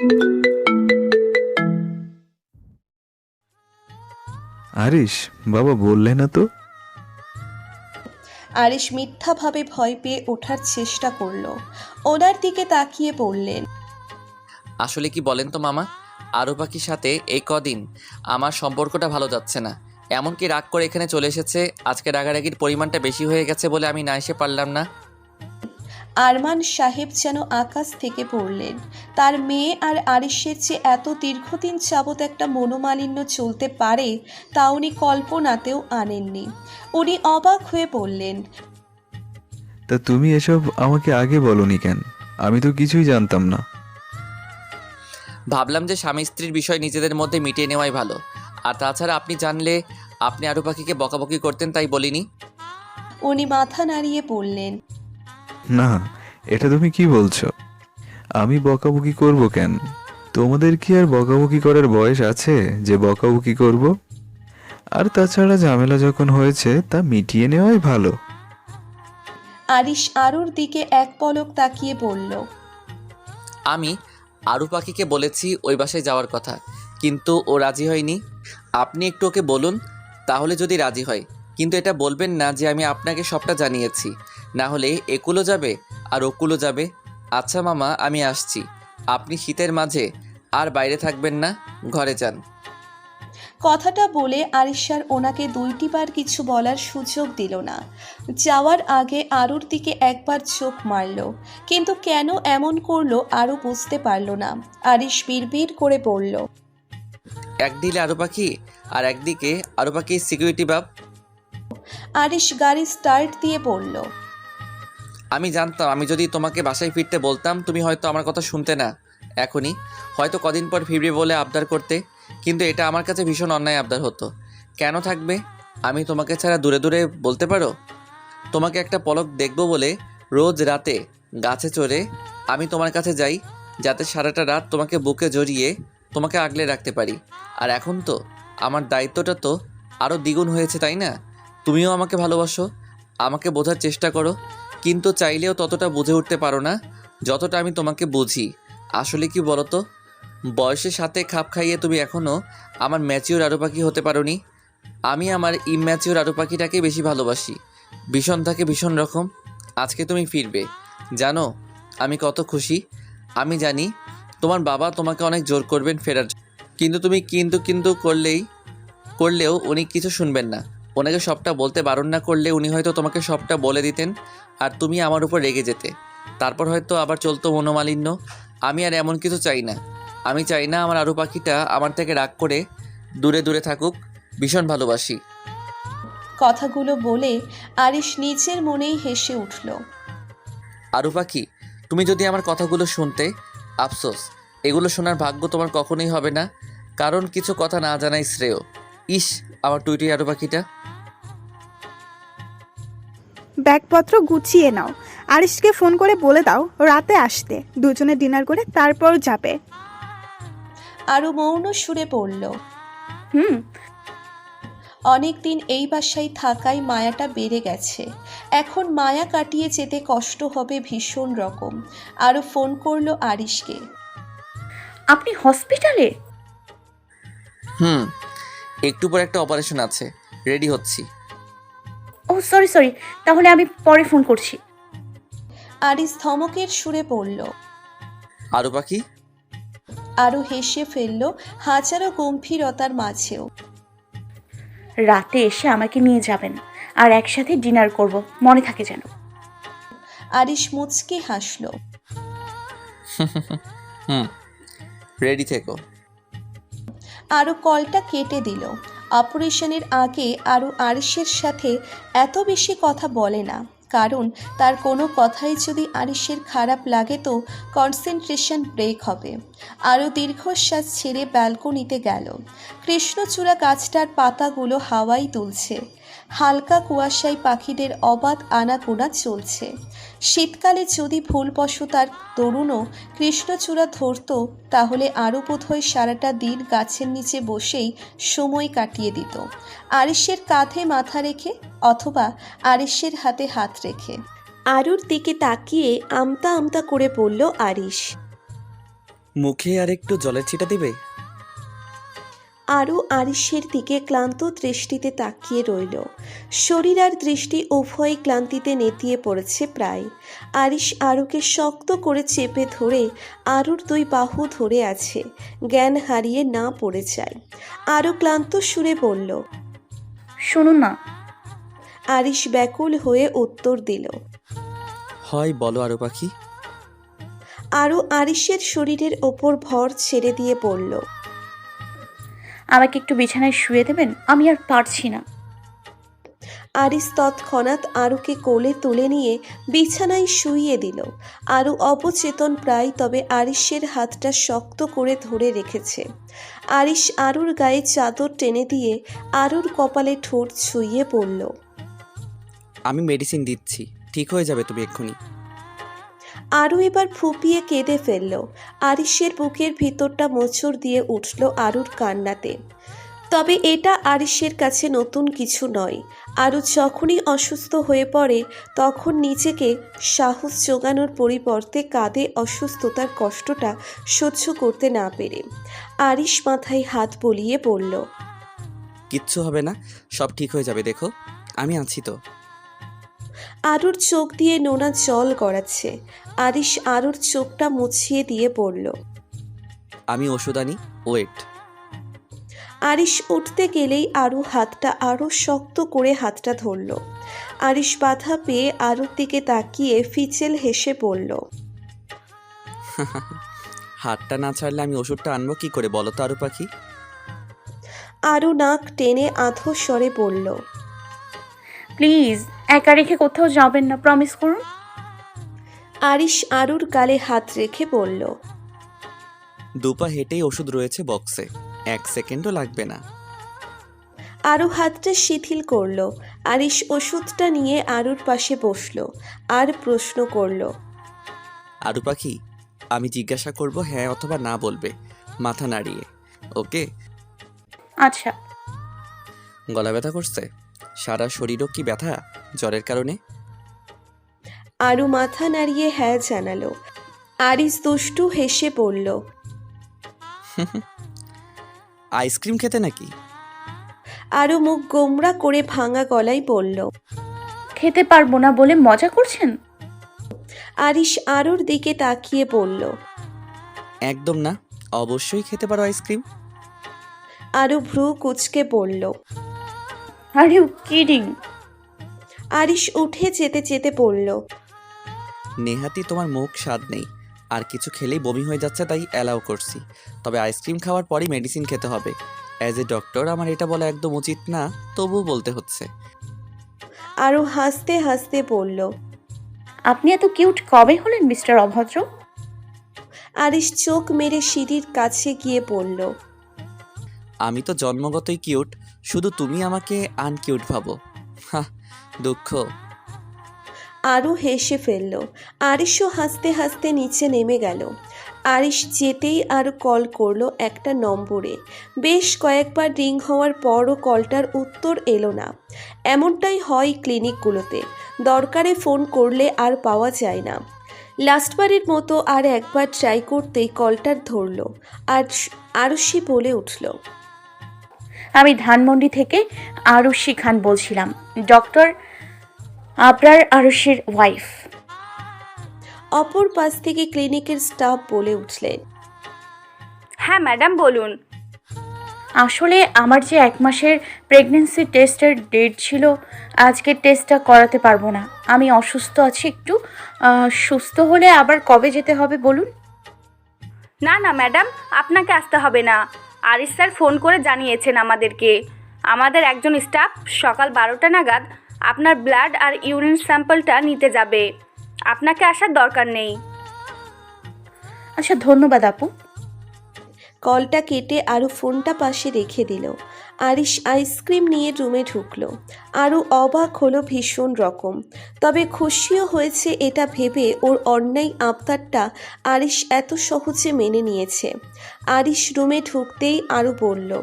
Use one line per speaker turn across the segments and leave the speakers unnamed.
আরিস বাবা বললে না তো?
আরিশ মিথ্যাভাবে ভয় পেয়ে ওঠার চেষ্টা করল। ওনার দিকে তাকিয়ে বললেন
আসলে কি বলেন তো মামা? আরও পাখির সাথে? এই কদিন আমার সম্পর্কটা ভালো যাচ্ছে না। এমনকি রাগ করে এখানে চলে এসেছে আজকে রাগারাগির পরিমাণটা বেশি হয়ে গেছে বলে আমি না এসে পারলাম না।
আরমান সাহেব যেন আকাশ থেকে পড়লেন। তার মেয়ে আর আরিশের চেয়ে এত দীর্ঘদিন যাবৎ একটা মনোমালিন্য চলতে পারে তা উনি কল্পনাতেও আনেননি। উনি অবাক হয়ে বললেন
তা তুমি এসব আমাকে আগে বলনি কেন? আমি তো কিছুই জানতাম না।
ভাবলাম যে স্বামী স্ত্রীর বিষয় নিজেদের মধ্যে মিটিয়ে নেওয়াই ভালো। আর তাছাড়া আপনি জানলে আপনি আরও পাখিকে বকাবকি করতেন তাই বলিনি?
উনি মাথা নাড়িয়ে বললেন
না এটা তুমি কি বলছো? আমি বকাবকি করব কেন? তোমাদের কি আর বকাবকি করার বয়স আছে যে বকাবকি করব? আর তাছাড়া ঝামেলা যখন হয়েছে তা মিটিয়ে নেওয়াই ভালো।
আরিশ আরুর দিকে এক পলক তাকিয়ে বলল
আমি আরু পাখিকে বলেছি ওই বাসায় যাওয়ার কথা কিন্তু ও রাজি হয়নি। আপনি একটু ওকে বলুন তাহলে যদি রাজি হয়। কিন্তু এটা বলবেন না যে আমি আপনাকে সবটা জানিয়েছি। না হলে একুলো যাবে আর ওকুলো যাবে। আচ্ছা মামা আমি আসছি। আপনি শীতের মাঝে আর বাইরে থাকবেন না ঘরে যান।
কথাটা বলে আরিশার ওনাকে দুইটিবার কিছু বলার সুযোগ দিল না। যাওয়ার আগে আরুর দিকে একবার চোখ মারল কিন্তু কেন এমন করল আরও বুঝতে পারল না। আরিশ বিড়বিড় করে বলল
একদিকে আরু পাখি আর একদিকে আরু পাখি সিকিউরিটি বাপ।
আরিশ গাড়ি স্টার্ট দিয়ে বলল
আমি জানতাম, আমি যদি তোমাকে বাসায় ফিরতে বলতাম, তুমি হয়তো আমার কথা শুনতে না। এখনই। হয়তো কদিন পর ফিরবে বলে আবদার করতে। কিন্তু এটা আমার কাছে ভীষণ অন্যায় আবদার হতো। কেন থাকবে? আমি তোমাকে ছাড়া দূরে দূরে বলতে পারো? তোমাকে একটা পলক দেখব বলে রোজ রাতে গাছে চড়ে আমি তোমার কাছে যাই, যাতে সারাটা রাত তোমাকে বুকে জড়িয়ে তোমাকে আগলে রাখতে পারি। আর এখন তো আমার দায়িত্বটা তো আরও দ্বিগুণ হয়েছে, তাই না? তুমিও আমাকে ভালোবাসো, আমাকে বোঝার চেষ্টা করো। কিন্তু চাইলেও ততটা বুঝে উঠতে পারো না, যতটা আমি তোমাকে বুঝি। আসলে কি বলো তো বয়সের সাথে খাপ খাইয়ে তুমি এখনও আমার ম্যাচিওর আরু পাখি হতে পারোনি। আমি আমার ইম্যাচিওর আরু পাখিটাকে বেশি ভালোবাসি। ভীষণ থাকে ভীষণ রকম। আজকে তুমি ফিরবে। জানো, আমি কত খুশি। আমি জানি, তোমার বাবা তোমাকে অনেক জোর করবেন ফেরার কিন্তু তুমি কিন্তু কিন্তু করলেই করলেও উনি কিছু শুনবেন না। ওনাকে সবটা বলতে বারণ না করলে উনি হয়তো তোমাকে সবটা বলে দিতেন আর তুমি আমার উপর রেগে যেতে। তারপর হয়তো আবার চলতো মনোমালিন্য। আমি আর এমন কিছু চাই না। আমি চাই না আমার আরু পাখিটা আমার থেকে রাগ করে দূরে দূরে থাকুক। ভীষণ ভালোবাসি।
কথাগুলো বলে আরিশ নিজের মনেই হেসে উঠল।
আরু পাখি তুমি যদি আমার কথাগুলো শুনতে আফসোস এগুলো শোনার ভাগ্য তোমার কখনোই হবে না। কারণ কিছু কথা না জানাই শ্রেয়। ইস আমার টুইটি আরু পাখিটা।
ব্যাগপত্র গুছিয়ে নাও। আরিশকে ফোন করে বলে দাও রাতে আসতে। দুজনে ডিনার করে তারপর যাবে।
আরও মৌন সুরে পড়ল
হুম।
অনেকদিন এই বাসায় থাকায় মায়াটা বেড়ে গেছে। এখন মায়া কাটিয়ে যেতে কষ্ট হবে ভীষণ রকম। আরও ফোন করল আরিশকে
আপনি হসপিটালে?
হুম একটু পর একটা অপারেশন আছে। রেডি হচ্ছি।
ও সরি সরি তাহলে আমি পরে ফোন করছি
আরিশ ধমকের সুরে পড়ল
আরু পাখি
আরও হেসে ফেলল হাজারো গম্ভীরতার মাঝেও
রাতে এসে আমাকে নিয়ে যাবেন আর একসাথে ডিনার করব মনে থাকে যেন
আরিশ মুচকে হাসল
হুম রেডি থেকো
আরও কলটা কেটে দিল অপারেশনের আগে আরও আরিসের সাথে এত বেশি কথা বলে না। কারণ তার কোনো কথাই যদি আরিসের খারাপ লাগে তো কনসেন্ট্রেশন ব্রেক হবে। আরও দীর্ঘশ্বাস ছেড়ে ব্যালকনিতে গেল। কৃষ্ণচূড়া গাছটার পাতাগুলো হাওয়াই তুলছে হালকা কুয়াশায় পাখিদের অবাধ আনাগোনা চলছে। শীতকালে যদি ভুলবশত তার তরুণও কৃষ্ণচূড়া ধরত, তাহলে আরও বোধহয় সারাটা দিন গাছের নিচে বসেই সময় কাটিয়ে দিত। আরিশের কাঁধে মাথা রেখে অথবা আরিশের হাতে হাত রেখে। আরুর দিকে তাকিয়ে আমতা আমতা করে বলল, আরিশ।
মুখে আর একটু জলের ছিটা দিবে?
আরও আরিসের দিকে ক্লান্ত দৃষ্টিতে তাকিয়ে রইল। শরীর আর দৃষ্টি উভয়ই ক্লান্তিতে নেতিয়ে পড়েছে প্রায়। আরিস আরুকে শক্ত করে চেপে ধরে আরুর দুই বাহু ধরে আছে জ্ঞান হারিয়ে না পড়ে যায়। আরও ক্লান্ত সুরে বলল
শুনুন না।
আরিস ব্যাকুল হয়ে উত্তর দিল
হয় বলো আরও পাখি।
আরও আরিসের শরীরের ওপর ভর ছেড়ে দিয়ে বলল
আমাকে একটু বিছানায় শুয়ে দেবেন? আমি আর পারছি না।
আরিস তৎক্ষণাৎ আরুকে কোলে তুলে নিয়ে বিছানায় শুইয়ে দিল। আরু অবচেতন প্রায় তবে আরিসের হাতটা শক্ত করে ধরে রেখেছে। আরিস আরুর গায়ে চাদর টেনে দিয়ে আরুর কপালে ঠোঁট ছুঁয়ে পড়ল।
আমি মেডিসিন দিচ্ছি। ঠিক হয়ে যাবে তুমি এক্ষুনি।
আরু এবার ফুপিয়ে কেঁদে ফেলল। আরিসের বুকের ভিতরটা মোচড় দিয়ে উঠল আরুর কান্নাতে। তবে এটা আরিসের কাছে নতুন কিছু নয়। আরু যখনই অসুস্থ হয়ে পড়ে তখন নিজেকে সাহস জোগানোর পরিবর্তে কাঁধে অসুস্থতার কষ্টটা সহ্য করতে না পেরে আরিস মাথায় হাত বলিয়ে বলল
কিচ্ছু হবে না সব ঠিক হয়ে যাবে দেখো। আমি আছি তো।
আরুর চোখ দিয়ে নোনা জল গড়াচ্ছে। আরিস আরুর চোখটা মুছিয়ে দিয়ে বলল
আমি ওষুধ আনি ওয়েট।
আরিশ উঠতে গেলেই আরু হাতটা আরও শক্ত করে হাতটা ধরল। আরিশ বাধা পেয়ে আরুর দিকে তাকিয়ে ফিচেল হেসে বলল
হাতটা না ছাড়লে আমি ওষুধটা আনব কি করে বলো তো আরও পাখি
আরু নাক টেনে আধো স্বরে বলল
প্লিজ একা রেখে কোথাও যাবেন না প্রমিস করুন।
আরিশ আরুর গালে হাত রেখে বলল
দুপা হেঁটেই ওষুধ রয়েছে বক্সে। এক সেকেন্ডও লাগবে না।
আরু হাতটা শিথিল করল। আরিশ ওষুধটা নিয়ে আরুর পাশে বসল আর প্রশ্ন করল
আরু পাখি আমি জিজ্ঞাসা করব হ্যাঁ অথবা না বলবে মাথা নাড়িয়ে ওকে?
আচ্ছা।
গলা ব্যথা করছে? সারা শরীরও কি ব্যথা? জ্বরের কারণে?
আরু মাথা নাড়িয়ে হ্যাঁ জানালো। আরিস দুষ্টু হেসে বলল
আইসক্রিম খেতে নাকি?
আরু মুখ গোমরা করে ভাঙা গলায় বলল।
খেতে পারব না বলে মজা করছেন?
আরিশ আরুর দিকে তাকিয়ে বলল।
একদম না অবশ্যই খেতে পারো আইসক্রিম।
আরু ভ্রু কুচকে বলল।
Are you kidding.
আরিশ উঠে যেতে যেতে বলল।
নেহাতি তোমার মুখ স্বাদ নেই। আর কিছু খেলেই বমি হয়ে যাচ্ছে তাই অ্যালাউ করছি। তবে আইসক্রিম খাওয়ার পরই মেডিসিন খেতে হবে। অ্যাজ এ ডক্টর আমার এটা বলা একদম উচিত না তবুও বলতে হচ্ছে।
আরও হাসতে হাসতে বলল
আপনি এত কিউট কবে হলেন মিস্টার অভদ্র?
আরিশ চোখ মেরে সিঁড়ির কাছে গিয়ে পড়ল
আমি তো জন্মগতই কিউট শুধু তুমি আমাকে আনকিউট ভাবো। হা দুঃখ।
আরও হেসে ফেলল। আরিশও হাসতে হাসতে নিচে নেমে গেল। আরিশ যেতেই আর কল করল একটা নম্বরে। বেশ কয়েকবার রিং হওয়ার পরও কলটার উত্তর এলো না। এমনটাই হয় ক্লিনিকগুলোতে। দরকারে ফোন করলে আর পাওয়া যায় না। লাস্টবারের মতো আর একবার ট্রাই করতেই কলটার ধরলো। আর আরুষি বলে উঠল,
আমি ধানমন্ডি থেকে আরুষি খান বলছিলাম। ডক্টর আবরার আরুষির ওয়াইফ
অপর পাশ থেকে ক্লিনিকের স্টাফ বলে উঠলেন।
হ্যাঁ ম্যাডাম বলুন।
আসলে আমার যে এক মাসের প্রেগনেন্সি টেস্টের ডেট ছিল আজকের টেস্টটা করাতে পারব না। আমি অসুস্থ আছি একটু। সুস্থ হলে আবার কবে যেতে হবে বলুন?
না না ম্যাডাম আপনাকে আসতে হবে না। আরিস স্যার ফোন করে জানিয়েছেন আমাদেরকে। আমাদের একজন স্টাফ সকাল বারোটা নাগাদ আপনার ব্লাড আর ইউরিন স্যাম্পলটা নিতে যাবে। আপনাকে আসার দরকার নেই।
আচ্ছা ধন্যবাদ আপু।
কলটা কেটে আরও ফোনটা পাশে রেখে দিল। আরিশ আইসক্রিম নিয়ে রুমে ঢুকলো। আরও অবাক হলো ভীষণ রকম। তবে খুশিও হয়েছে এটা ভেবে ওর অন্যায় আবদারটা আরিশ এত সহজে মেনে নিয়েছে। আরিশ রুমে ঢুকতেই আরও বলল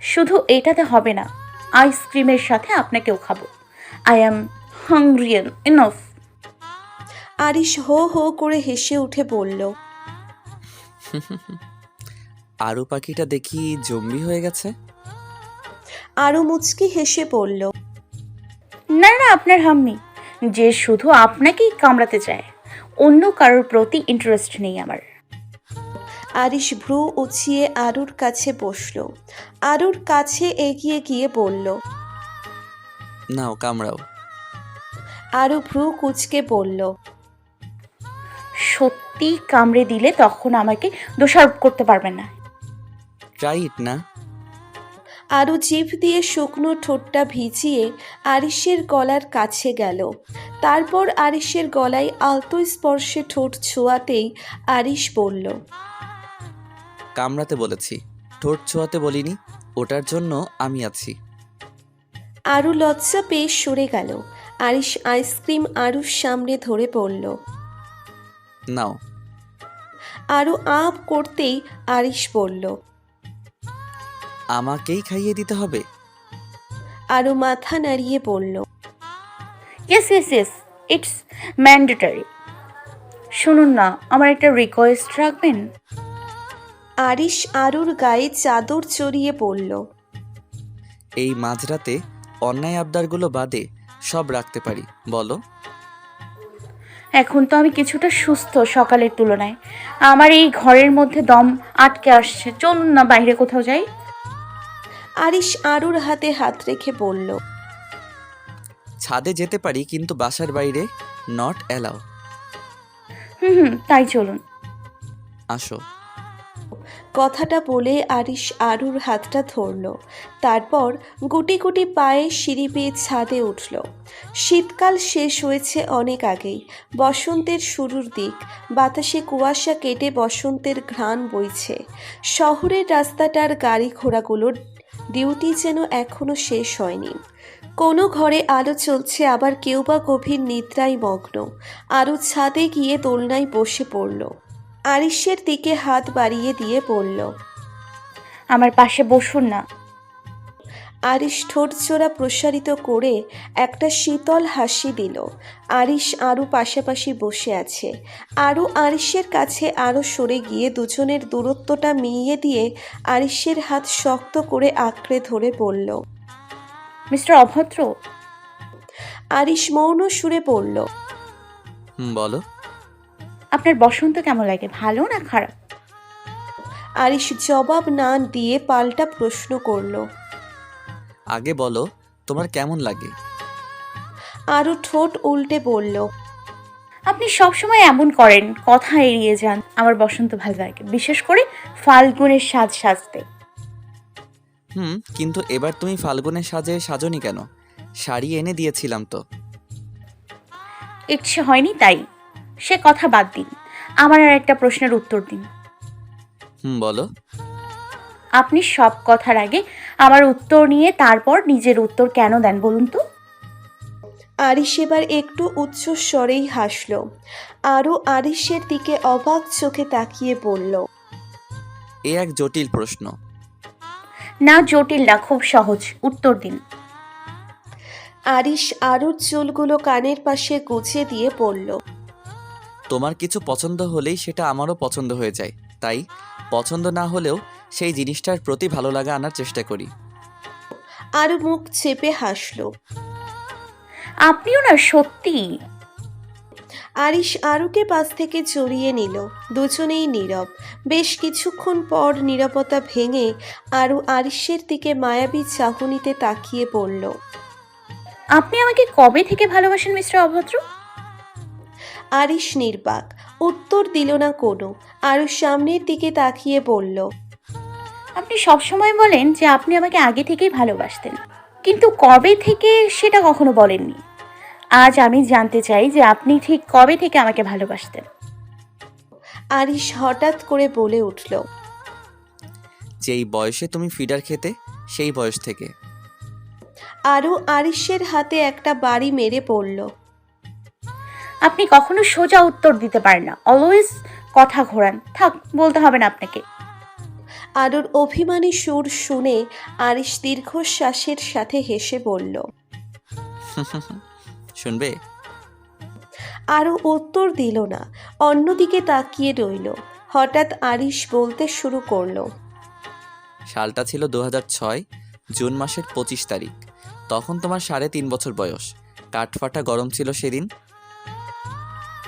শুধু এটাতে হবে না। আইসক্রিমের সাথে আপনাকেও খাব। আই অ্যাম হাংরিয়ান ইনফ
আরিশ হো হো করে হেসে উঠে বলল
আরু পাখিটা দেখি জম্বি হয়ে গেছে?
আরও মুচকি হেসে পড়ল
না না আপনার হাম্মি যে শুধু আপনাকেই কামড়াতে চায় অন্য কারোর প্রতি ইন্টারেস্ট নেই আমার।
আরিশ ভ্রু উঁচিয়ে আরুর কাছে বসল। আরুর কাছে এগিয়ে গিয়ে বলল
নাও কামড়াও।
আরু ভ্রু কুচকে বলল
সত্যি কামড়ে দিলে তখন আমাকে দোষারোপ করতে পারবেন না।
ট্রাই ইট না?
আরু জিভ দিয়ে শুকনো ঠোঁটটা ভিজিয়ে আরিশের গলার কাছে গেল। তারপর আরিশের গলায় আলতো স্পর্শে ঠোঁট ছোঁয়াতেই আরিশ বলল
কামড়াতে বলেছি। ঠোঁট ছোঁয়াতে বলিনি ওটার জন্য আমি আছি।
আরু লজ্জা পেয়ে সরে গেল। আরিশ আইসক্রিম আরুর সামনে ধরে পড়ল।
নাও।
আরু আপ করতেই আরিশ বলল
আমাকেই খাইয়ে দিতে হবে?
আরু মাথা নাড়িয়ে বলল
yes yes yes it's mandatory শুনুন না আমার একটা রিকোয়েস্ট রাখবেন?
আরিশ আরুর গায়ে চাদর চড়িয়ে পড়ল।
এই মাঝরাতে অন্যায় আবদারগুলো বাদে সব রাখতে পারি বলো।
এখন তো আমি কিছুটা সুস্থ সকালের তুলনায়। আমার এই ঘরের মধ্যে দম আটকে আসছে। চলুন না বাইরে কোথাও যাই।
আরিশ আরুর হাতে হাত রেখে বলল
ছাদে যেতে পারি কিন্তু বাসার বাইরে নট অ্যালাউ
হুম হুম তাই চলুন।
আসো।
কথাটা বলে আরিশ আরুর হাতটা ধরল। তারপর গুটি গুটি পায়ে সিঁড়ি পেয়ে ছাদে উঠল। শীতকাল শেষ হয়েছে অনেক আগেই। বসন্তের শুরুর দিক। বাতাসে কুয়াশা কেটে বসন্তের ঘ্রাণ বইছে। শহরের রাস্তাটার গাড়ি ঘোড়াগুলোর ডিউটি যেন এখনও শেষ হয়নি। কোনো ঘরে আলো চলছে, আবার কেউ বা গভীর নিদ্রায় মগ্ন। আরও ছাদে গিয়ে দোলনায় বসে পড়ল। আরিশের দিকে হাত বাড়িয়ে দিয়ে বলল
আমার পাশে বসুন না।
আরিশ ঠোঁট জোড়া প্রসারিত করে একটা শীতল হাসি দিল। আরিশ আরও পাশাপাশি বসে আছে। আরও আরিশের কাছে আরও সরে গিয়ে দুজনের দূরত্বটা মিইয়ে দিয়ে আরিশের হাত শক্ত করে আঁকড়ে ধরে বলল
মিস্টার অভদ্র?
আরিশ মৌন সুরে পড়ল
হুম বলো।
আপনার বসন্ত কেমন লাগে ভালো না খারাপ?
আরিশ জবাব না দিয়ে পাল্টা প্রশ্ন করল।
আগে বলো তোমার কেমন লাগে?
আরও ঠোঁট উল্টে বলল
আপনি সবসময় এমন করেন কথা এড়িয়ে যান আমার বসন্ত ভালো লাগে বিশেষ করে ফাল্গুনের সাজ সাজতে।
হুম কিন্তু এবার তুমি ফাল্গুনের সাজে সাজনি কেন? শাড়ি এনে দিয়েছিলাম তো।
ইচ্ছে হয়নি তাই। সে কথা বাদ দিন। আমার আর একটা প্রশ্নের উত্তর দিন।
হুম বলো।
আপনি সব কথার আগে আমার উত্তর নিয়ে তারপর নিজের উত্তর কেন দেন বলুন তো?
আরিশ এবার একটু উচ্চ স্বরেই হাসল। আরও আরিশের দিকে অবাক চোখে তাকিয়ে বলল
এ এক জটিল প্রশ্ন।
না জটিল না খুব সহজ। উত্তর দিন।
আরিশ আরুর চুলগুলো কানের পাশে গুছিয়ে দিয়ে পড়ল
তোমার কিছু পছন্দ হলেই সেটা আমারও পছন্দ হয়ে যায়। তাই পছন্দ না হলেও সেই জিনিসটার প্রতি ভালো লাগা আনার চেষ্টা করি।
আরু মুখ চেপে হাসল।
আপনিও না সত্যি।
আরিশ আরুকে পাশ থেকে জড়িয়ে নিল। দুজনেই নীরব। বেশ কিছুক্ষণ পর নীরবতা ভেঙে আরু আরিশের দিকে মায়াবী চাহনিতে তাকিয়ে পড়ল
আপনি আমাকে কবে থেকে ভালোবাসেন মিস্টার অভদ্র?
আরিশ নির্বাক। উত্তর দিল না কোনো। আরু সামনের দিকে তাকিয়ে বলল
আপনি সবসময় বলেন যে আপনি আমাকে আগে থেকেই ভালোবাসতেন। কিন্তু কবে থেকে সেটা কখনো বলেননি? আজ আমি জানতে চাই যে আপনি ঠিক কবে থেকে আমাকে ভালোবাসতেন।
আরিশ হঠাৎ করে বলে উঠল
যেই বয়সে তুমি ফিডার খেতে সেই বয়স থেকে।
আরও আরিশের হাতে একটা বাড়ি মেরে পড়ল।
আপনি কখনো সোজা উত্তর দিতে পারেন না। অলওয়েজ কথা ঘোরান। থাক বলতে হবে না আপনাকে।
আরুর অভিমানী সুর শুনে আরিশ দীর্ঘশ্বাসের সাথে হেসে বলল
শুনবে?
আরও উত্তর দিল না। অন্যদিকে তাকিয়ে রইল। হঠাৎ আরিশ বলতে শুরু করল
সালটা ছিল দু ছয় জুন মাসের পঁচিশ তারিখ। তখন তোমার সাড়ে তিন বছর বয়স। কাঠফাটা গরম ছিল সেদিন।